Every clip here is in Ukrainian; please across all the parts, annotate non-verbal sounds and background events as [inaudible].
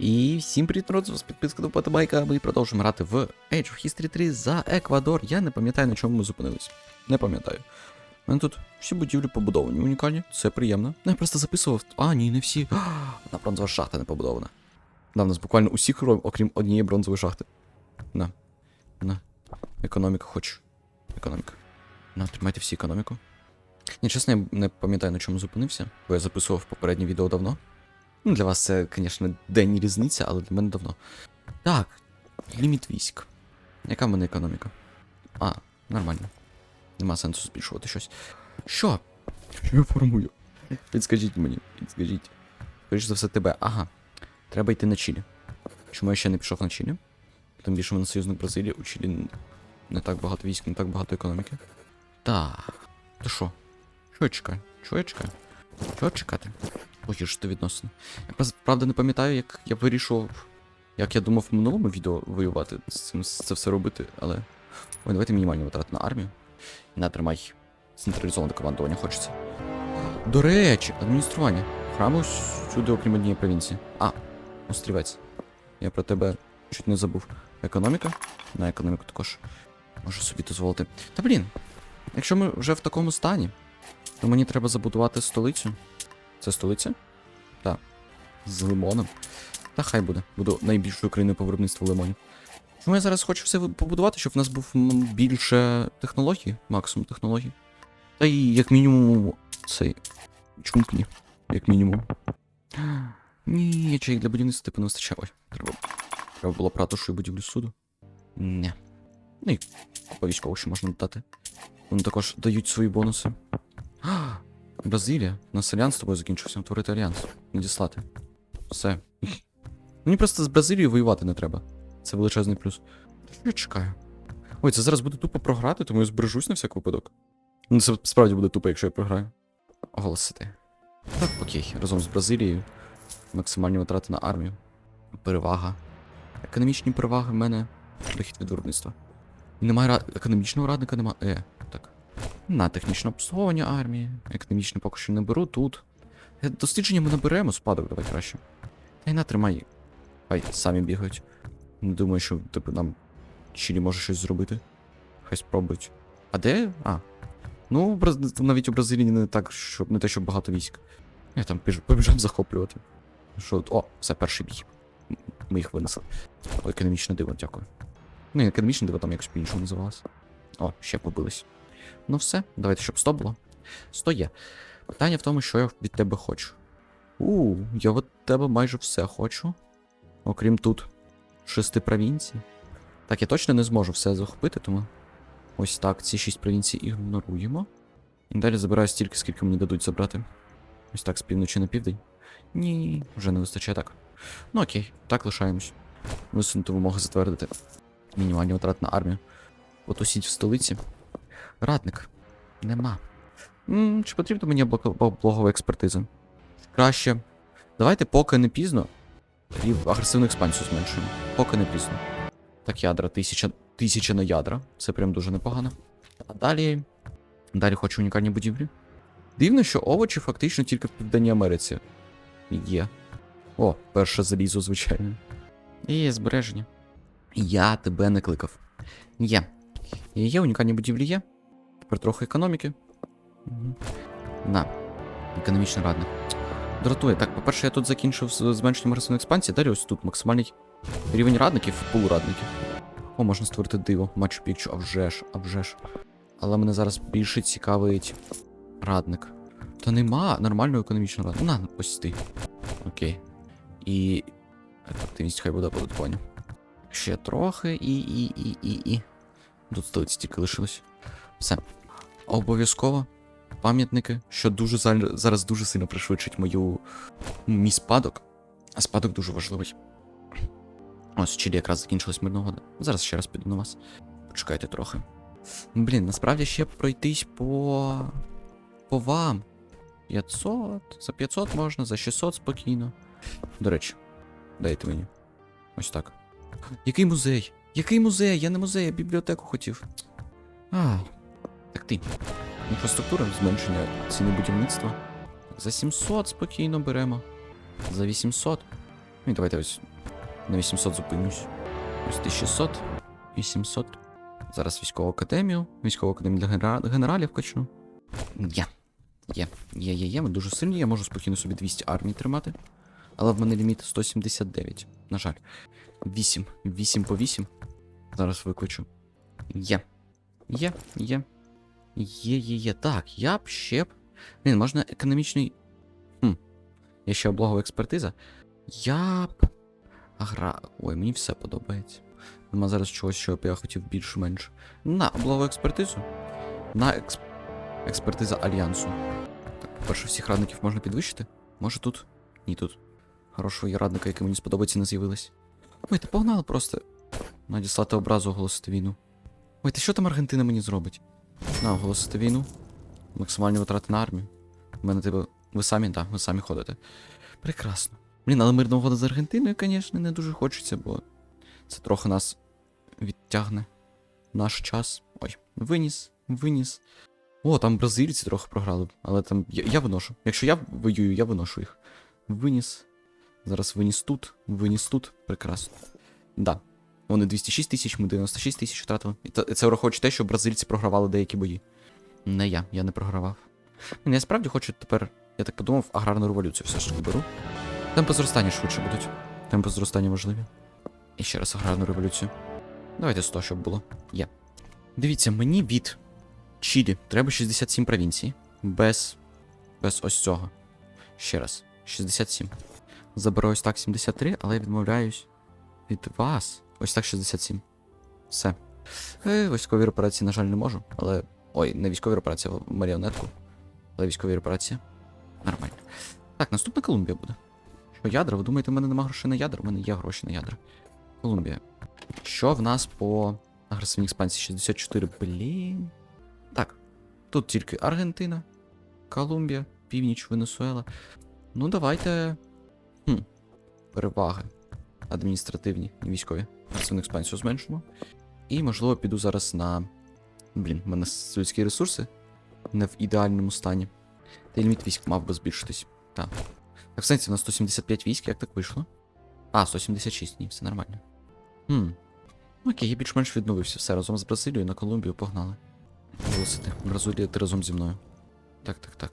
І всім привіт, народ, з вас підписка до Потабайка. Ми продовжуємо грати в Age of History 3 за Еквадор. Я не пам'ятаю, на чому ми зупинились. Не пам'ятаю. У мене тут всі будівлі побудовані, унікальні, це приємно. Ну, я просто записував. А, ні, не всі. [gasps] Одна бронзова шахта не побудована. Да, в нас буквально усі крові, окрім однієї бронзової шахти. На. На. Економіка хочу. Економіка. На, тримайте всі економіку. Ні, чесно, я не пам'ятаю, на чому зупинився, бо я записував попереднє відео давно. Ну, для вас це, звісно, день різниця, але для мене давно. Так, ліміт військ. Яка в мене економіка? А, нормально. Нема сенсу збільшувати щось. Що? Що я формую? Підскажіть мені, підскажіть. Скоріше за все тебе. Ага. Треба йти на Чилі. Чому я ще не пішов на Чилі? Тим більше мене союзник Бразилії, у Чилі не так багато військ, не так багато економіки. Так. То що? Чого я чекаю? Чого я чекаю? Чого чекати? Погіршити відносини. Я правда не пам'ятаю, як я вирішував, як я думав в минулому відео воювати, з цим це все робити, але. Ой, давайте мінімальні витрати на армію. І натримай. Централізоване командування хочеться. До речі, адміністрування. Храми всюди, окрім однієї провінції. А, острівець. Я про тебе чуть не забув. Економіка? На економіку також. Можу собі дозволити. Та блін, якщо ми вже в такому стані, то мені треба забудувати столицю. Це столиця? Так. З лимоном. Та хай буде. Буду найбільшою країною по виробництву лимонів. Чому я зараз хочу все побудувати, щоб в нас був більше технологій, максимум технологій. Та і як мінімум цей. Чумкні, як мінімум. [gasps] Ні, ячеїк для будівництва типу не вистачає. Треба. Треба було ратушу і будівлю суду. Не. Ну і купа військових ще можна додати. Вони також дають свої бонуси. [gasps] Бразилія. У нас альянс з тобою закінчився. Творити альянс. Надіслати. Все. Мені просто з Бразилією воювати не треба. Це величезний плюс. Я чекаю? Ой, це зараз буде тупо програти, тому я збережусь на всяк випадок. Ну, це справді буде тупо, якщо я програю. Оголосити. Так, окей, разом з Бразилією. Максимальні витрати на армію. Перевага. Економічні переваги в мене. Дохід від виробництва. Немає ра... економічного радника, немає. Е. На технічне обслуговування армії. Економічне поки що не беру тут. Е, Дослідження ми наберемо, спадок давай краще. Та й на, тримай. Хай самі бігають. Не думаю, що типу нам Чилі може щось зробити. Хай спробують. А де? А. Ну, навіть у Бразилії не так, щоб не те, щоб багато військ. Я там біж- побіжав захоплювати. Що, о, все, перший бій. Ми їх винесли. О, економічне диво, дякую. Ну, економічне диво там якось по-іншому називалось. О, ще побились. Ну все, давайте, щоб 100 було. 100 є. Питання в тому, що я від тебе хочу. У, я від тебе майже все хочу. Окрім тут шести провінцій. Так, я точно не зможу все захопити, тому. Ось так, ці шість провінцій ігноруємо. І далі забираю стільки, скільки мені дадуть забрати. Ось так, з півночі на південь. Ні, вже не вистачає так. Ну окей, так лишаємось. Висунути вимоги затвердити. Мінімальні витрати на армію. Потусіть в столиці. Радник. Нема. чи потрібна мені облогова експертиза? Краще. Давайте, поки не пізно. Рів агресивну експансію зменшуємо. Поки не пізно. Так, ядра, тисяча, тисяча на ядра. Це прям дуже непогано. А далі. Далі хочу унікальні будівлі. Дивно, що овочі фактично тільки в Південній Америці. Є. О, перше залізо, звичайно. І збереження. Я тебе не кликав. Є. Є унікальні будівлі є. Тепер трохи економіки. Угу. На. Економічний радник. Дратує. Так, по-перше, я тут закінчив з зменшенням агресивної експансії, далі ось тут максимальний рівень радників, пул радників. О, можна створити диво, Machu Picchu, а вже ж, а вже ж. Але мене зараз більше цікавить радник. Та нема нормального економічного радника. На, ось ти. Окей. І. Ефективність хай буде оподаткування. Ще трохи і. і. і. і. і. Тут столиці тільки лишилось. Все. Обов'язково пам'ятники, що дуже зараз дуже сильно пришвидшить мою мій спадок. А спадок дуже важливий. Ось, Чилі якраз закінчилась мирна. Зараз ще раз піду на вас. Почекайте трохи. Блін, насправді ще пройтись по. по вам. 500. За 500 можна, за 600 спокійно. До речі, дайте мені. Ось так. Який музей? Який музей? Я не музей, я бібліотеку хотів. А, так ти. Інфраструктура, зменшення ціни будівництва. За 700 спокійно беремо. За 800. Ну і давайте ось на 800 зупинюсь. Ось 1600, 800. Зараз військову академію. Військову академію для генера... генералів качну. Є. Є. Є, є, є. Ми дуже сильні. Я можу спокійно собі 200 армій тримати. Але в мене ліміт 179. На жаль. 8. 8 по 8. Зараз викличу. Є. Є, є. Є, є, є. Так, я б ще б. Блін, можна економічний. Хм. Є ще облогова експертиза. Я б. Агра. Ой, мені все подобається. Нема зараз чогось, що б я хотів більш-менш. На облогову експертизу. На експ... експертиза Альянсу. Так, по-перше, всіх радників можна підвищити. Може тут? Ні, тут. Хорошого є радника, який мені сподобається, не з'явилось. Ой, ти погнали просто. Надіслати образу оголосити війну. Ой, ти що там Аргентина мені зробить? На, оголосити війну. Максимальні витрати на армію. У мене типу. Ви самі, так, ви самі ходите. Прекрасно. Блін, але мирна угода з Аргентиною, звісно, не дуже хочеться, бо це трохи нас відтягне. Наш час. Ой, виніс, виніс. О, там бразильці трохи програли, але там. Я, я виношу. Якщо я воюю, я виношу їх. Виніс. Зараз виніс тут, виніс тут. Прекрасно. Да. Вони 206 тисяч, ми 96 тисяч втратили. І це, враховуючи те, що бразильці програвали деякі бої. Не я, я не програвав. Я справді хочу тепер, я так подумав, аграрну революцію все ж таки беру. Темпи зростання швидше будуть. Темпи зростання важливі. І ще раз аграрну революцію. Давайте 100, щоб було. Є. Дивіться, мені від Чилі треба 67 провінцій. Без. Без ось цього. Ще раз. 67. Заберу ось так 73, але я відмовляюсь від вас. Ось так 67. Все. Е, військові операції, на жаль, не можу, але. Ой, не військові операції, а маріонетку. Але військові операції. Нормально. Так, наступна Колумбія буде. Що ядра? Ви думаєте, в мене нема грошей на ядра? У мене є гроші на ядра. Колумбія. Що в нас по агресивній експансії? 64. Блін. Так. Тут тільки Аргентина, Колумбія, Північ, Венесуела. Ну, давайте. Хм. Переваги. Адміністративні військові. Агресивну експансію зменшимо. І, можливо, піду зараз на. Блін, в мене людські ресурси не в ідеальному стані. Та й ліміт військ мав би збільшитись. Так. Так, в сенсі, у нас 175 військ, як так вийшло? А, 176, ні, все нормально. Хм. Окей, я більш-менш відновився. Все разом з Бразилією на Колумбію погнали. Голосити. Бразилія, ти разом зі мною. Так, так, так.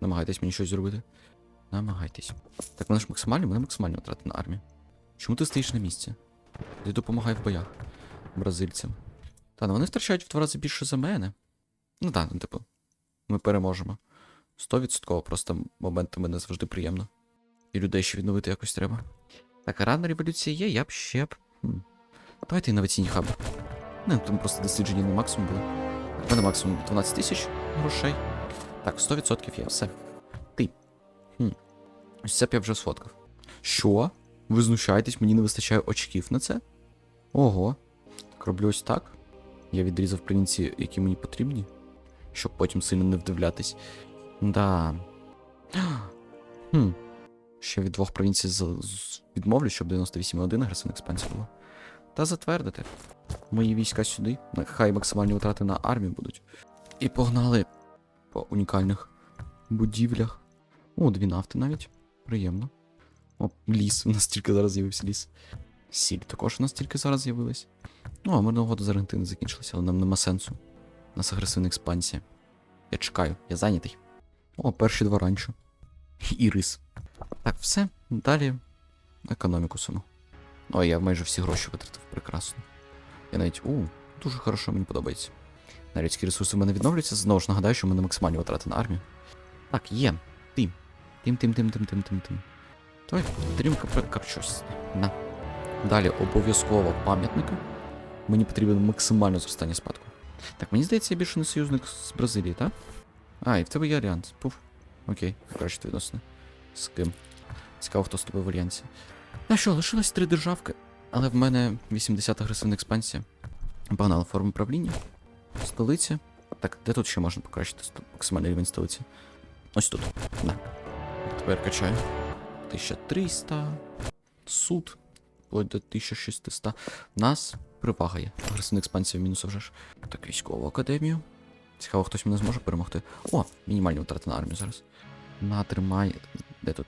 Намагайтесь мені щось зробити. Намагайтесь. Так, вони ж максимально, вони максимально втрати на армію. Чому ти стоїш на місці? Ти допомагай в боях бразильцям. Та, ну вони втрачають в два рази більше за мене. Ну так, ну типу, ми переможемо. 100% просто моментами не завжди приємно. І людей ще відновити якось треба. Так, рана революція є, я б ще б. Хм. Давайте інноваційні хаби. Не, там просто дослідження на максимум були. В мене максимум 12 тисяч грошей. Так, 100% є, все. Ти. Хм. Ось це б я вже сфоткав. Що? Ви знущаєтесь, мені не вистачає очків на це? Ого. Так роблю ось так. Я відрізав провінції, які мені потрібні, щоб потім сильно не вдивлятись. Да. Хм. Ще від двох провінцій відмовлю, щоб 98,1 агресивна експансія була. Та затвердити. Мої війська сюди. Нехай максимальні витрати на армію будуть. І погнали по унікальних будівлях. О, дві нафти навіть. Приємно. О, ліс. У нас тільки зараз з'явився ліс. Сіль також у нас тільки зараз з'явилась. Ну, а мирна угода з Аргентини закінчилася, але нам нема сенсу. У нас агресивна експансія. Я чекаю, я зайнятий. О, перші два ранчо. І рис. Так, все. Далі економіку саму. Ой, я майже всі гроші витратив. Прекрасно. Я навіть. У, дуже хорошо, мені подобається. Навіть людські ресурси в мене відновлюються. Знову ж нагадаю, що в мене максимальні витрати на армію. Так, є. Тим. Тим, тим, тим, тим, тим, тим, тим. Давай, підтримка карчості. На. Далі обов'язково пам'ятники. Мені потрібен максимальне зростання спадку. Так, мені здається, я більше не союзник з Бразилії, так? А, і в тебе є альянс. Пуф. Окей, покращити відносини. З ким? Цікаво, хто з тобою в альянсі. А що, лишилось три державки. Але в мене 80 агресивна експансія. Погнали форми правління. Столиця. Так, де тут ще можна покращити максимальний рівень столиці? Ось тут. Да. Тепер качаю. 1300. Суд. Вплоть до 1600. У нас перевага. Агресивна експансія в мінус вже ж. Так, військову академію. Цікаво, хтось мене зможе перемогти. О, мінімальні втрати на армію зараз. Натримай. Де тут?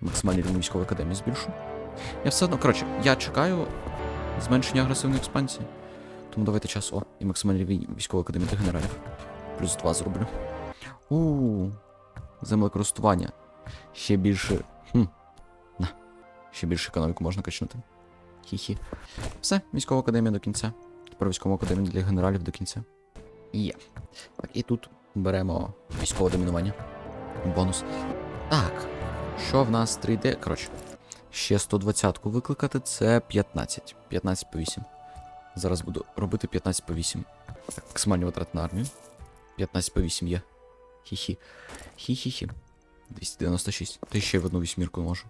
Максимальний рівень військової академії збільшу. Я все одно, коротше, я чекаю зменшення агресивної експансії. Тому давайте час. О, і максимальний рівень військової академії для генералів. Плюс 2 зроблю. У землекористування. Ще більше. Ще більше економіку можна качнути. Хі-хі. Все, військова академія до кінця. Тепер військова академія для генералів до кінця. Є. Так, і тут беремо військове домінування. Бонус. Так. Що в нас 3D? Коротше. Ще 120-ку викликати, це 15. 15 по 8. Зараз буду робити 15 по 8. Так, максимальні витрати на армію. 15 по 8 є. Хі-хі. Хі-хі-хі. 296. Та ще в одну вісьмірку можу.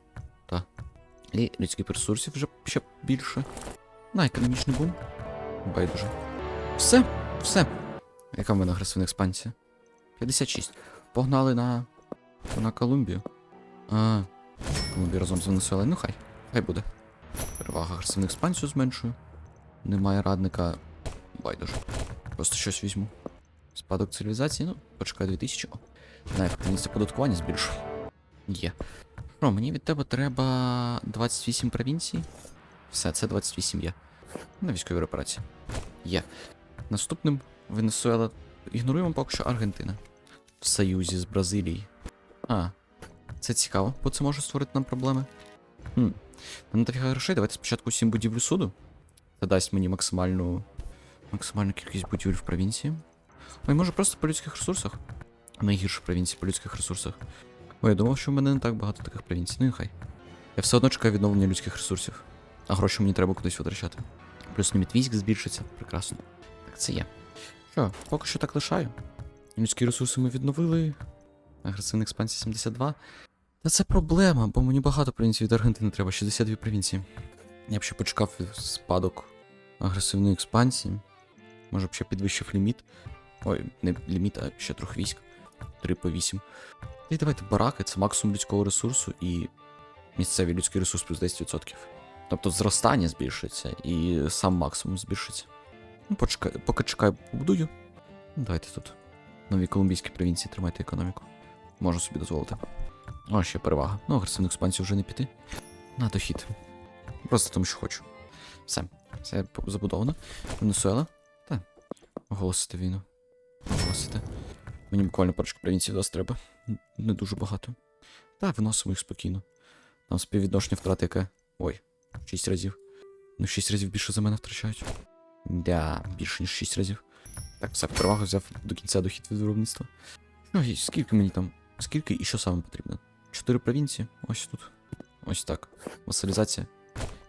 Та. І людських ресурсів вже ще більше. На економічний бум. Байдуже. Все, все. Яка в мене агресивна експансія? 56. Погнали на. на Колумбію. А, Колумбію разом з Венесуелою. Ну хай. Хай буде. Перевага агресивну експансію зменшую. Немає радника. Байдуже. Просто щось візьму. Спадок цивілізації, ну, почекай 2000. О. На ефективність оподаткування збільшу. Є. Що, мені від тебе треба 28 провінцій? Все, це 28 є. На військові репарації. Є. Наступним Венесуела. Ігноруємо поки що Аргентина. В союзі з Бразилією. А, це цікаво, бо це може створити нам проблеми. Хм. Не таких грошей, давайте спочатку 7 будівлю суду. Це дасть мені максимальну. максимальну кількість будівель в провінції. Ой, може просто по людських ресурсах? Найгірше в провінції по людських ресурсах. Ой, я думав, що в мене не так багато таких провінцій. Ну і хай. Я все одно чекаю відновлення людських ресурсів. А гроші мені треба кудись витрачати. Плюс ліміт військ збільшиться. Прекрасно. Так це є. Що, поки що так лишаю. Людські ресурси ми відновили. Агресивна експансія 72. Та це проблема, бо мені багато провінцій від Аргентини треба, 62 провінції. Я б ще почекав спадок агресивної експансії. Може б ще підвищив ліміт. Ой, не ліміт, а ще трохи військ. 3 по 8. І давайте бараки, це максимум людського ресурсу і місцевий людський ресурс плюс 10%. Тобто зростання збільшиться і сам максимум збільшиться. Ну, почекай, поки чекаю, побудую. Ну, Давайте тут. Нові колумбійські провінції тримайте економіку. Можу собі дозволити. О, ще перевага. Ну, агресивну експансію вже не піти. На дохід. Просто тому, що хочу. Все. Все забудовано. Венесуела. Та. Оголосити війну. Мені буквально парочку провінцій вас треба. Не дуже багато. Та, виносимо їх спокійно. Там співвідношення втрати яке. Ой, 6 разів. Ну, 6 разів більше за мене втрачають. Да, більше ніж 6 разів. Так, все, перевагу взяв до кінця дохід від виробництва. Ну, і скільки мені там? Скільки і що саме потрібно? Чотири провінції. Ось тут. Ось так. Васалізація.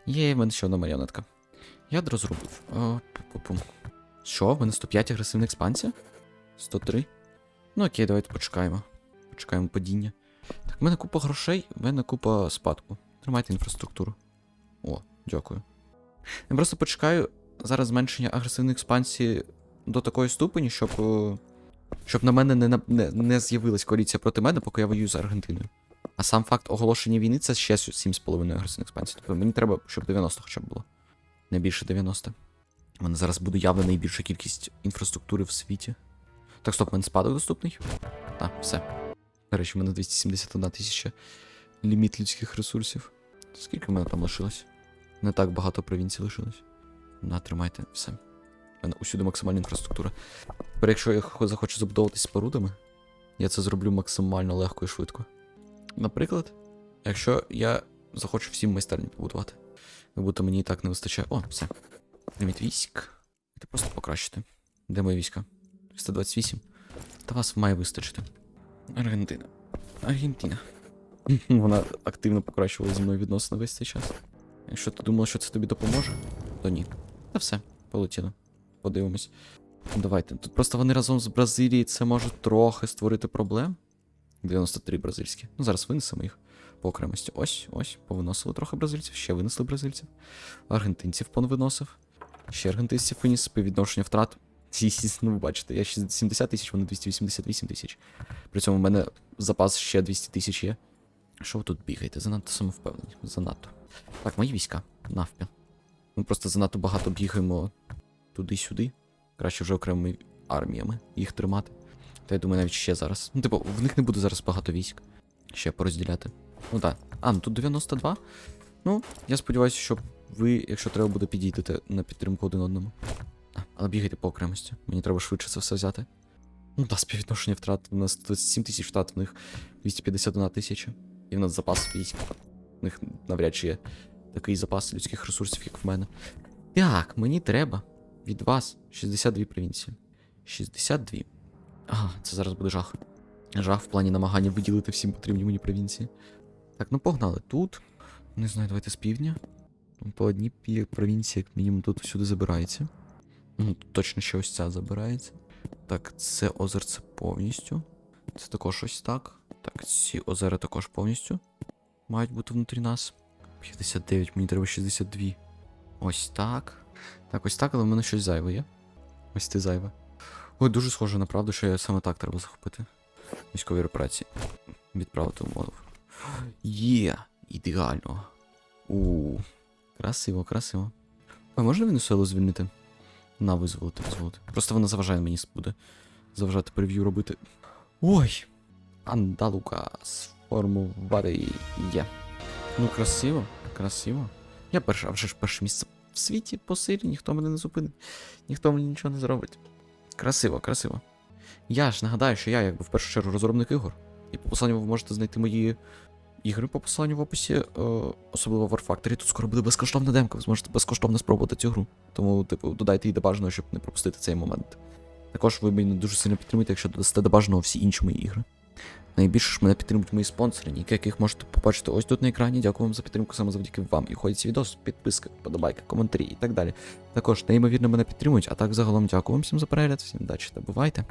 Є, в мене ще одна маріонетка. Ядро зробив. О, пу-пу-пу. Що? В мене 105 агресивна експансія? 103? Ну окей, давайте почекаємо. Почекаємо падіння. Так, в мене купа грошей, в мене купа спадку. Тримайте інфраструктуру. О, дякую. Я просто почекаю зараз зменшення агресивної експансії до такої ступені, щоб. е, Щоб на мене не, не, не з'явилась коаліція проти мене, поки я воюю з Аргентиною. А сам факт оголошення війни це ще 7,5 агресивної експансії. Тобто мені треба, щоб 90 хоча б було. Не більше 90. У мене зараз буде явно найбільша кількість інфраструктури в світі. Так, стоп, мене спадок доступний? Так, все. До речі, в мене 271 тисяча ліміт людських ресурсів. Скільки в мене там лишилось? Не так багато провінцій лишилось. На, тримайте, все. У мене усюди максимальна інфраструктура. Тепер, якщо я захочу забудовуватись спорудами, я це зроблю максимально легко і швидко. Наприклад, якщо я захочу всім майстерні побудувати, як будто мені і так не вистачає. О, все. Ліміт військ. Це просто покращити. Де мої війська? 328. Та вас має вистачити. Аргентина. Аргентина. Вона активно покращувала зі мною відносини весь цей час. Якщо ти думав, що це тобі допоможе, то ні. Та все, полетіло. Подивимось. Давайте. Тут просто вони разом з Бразилією це можуть трохи створити проблем. 93 бразильські. Ну, зараз винесемо їх по окремості. Ось, ось, повиносили трохи бразильців, ще винесли бразильців. Аргентинців понавиносив. Ще аргентинців виніс співвідношення втрат. Ну, ви бачите, я 70 тисяч, вони 288 тисяч. При цьому в мене запас ще 200 тисяч є. Що ви тут бігаєте? Занадто самовпевнені. Занадто. Так, мої війська. Навпіл. Ми просто занадто багато бігаємо туди-сюди. Краще вже окремими арміями їх тримати. Та я думаю, навіть ще зараз. Ну, типу, в них не буде зараз багато військ. Ще порозділяти. Ну так. А, ну тут 92. Ну, я сподіваюся, що ви, якщо треба буде, підійдете на підтримку один одному. Але бігайте по окремості. Мені треба швидше це все взяти. Ну, та співвідношення втрат. У нас 27 тисяч втрат, в них 251 тисяча. І в нас запас військ. У них навряд чи є такий запас людських ресурсів, як в мене. Так, мені треба від вас 62 провінції. 62. Ага, це зараз буде жах. Жах в плані намагання виділити всім потрібні мені провінції. Так, ну погнали. Тут. Не знаю, давайте з півдня. По одній провінції, як мінімум, тут всюди забирається. Ну, точно ще ось ця забирається. Так, це озерце повністю. Це також ось так. Так, ці озера також повністю мають бути внутрі нас. 59, мені треба 62. Ось так. Так, ось так, але в мене щось зайве є. Ось це зайве. Ой, дуже схоже на правду, що саме так треба захопити. Військові операції. Відправити умову. Є, ідеально. У. Красиво, красиво. А можна Венесуелу звільнити? На, визволити, визволити. Просто вона заважає мені буде заважати прев'ю робити. Ой! Андалука сформувати є. Ну, красиво, красиво. Я перше, а вже ж перше місце в світі по силі, ніхто мене не зупинить, ніхто мені нічого не зробить. Красиво, красиво. Я ж нагадаю, що я якби в першу чергу розробник ігор. І по посиланню ви можете знайти мої ігри по посиланню в описі, е, особливо War Factory. Тут скоро буде безкоштовна демка, ви зможете безкоштовно спробувати цю гру. Тому, типу, додайте її до бажаного, щоб не пропустити цей момент. Також ви мене дуже сильно підтримуєте, якщо додасте до бажаного всі інші мої ігри. Найбільше ж мене підтримують мої спонсори, ніякі яких можете побачити ось тут на екрані. Дякую вам за підтримку саме завдяки вам. І ходять ці відоси, підписки, подобайки, коментарі і так далі. Також неймовірно мене підтримують, а так загалом дякую вам всім за перегляд, всім удачі та бувайте.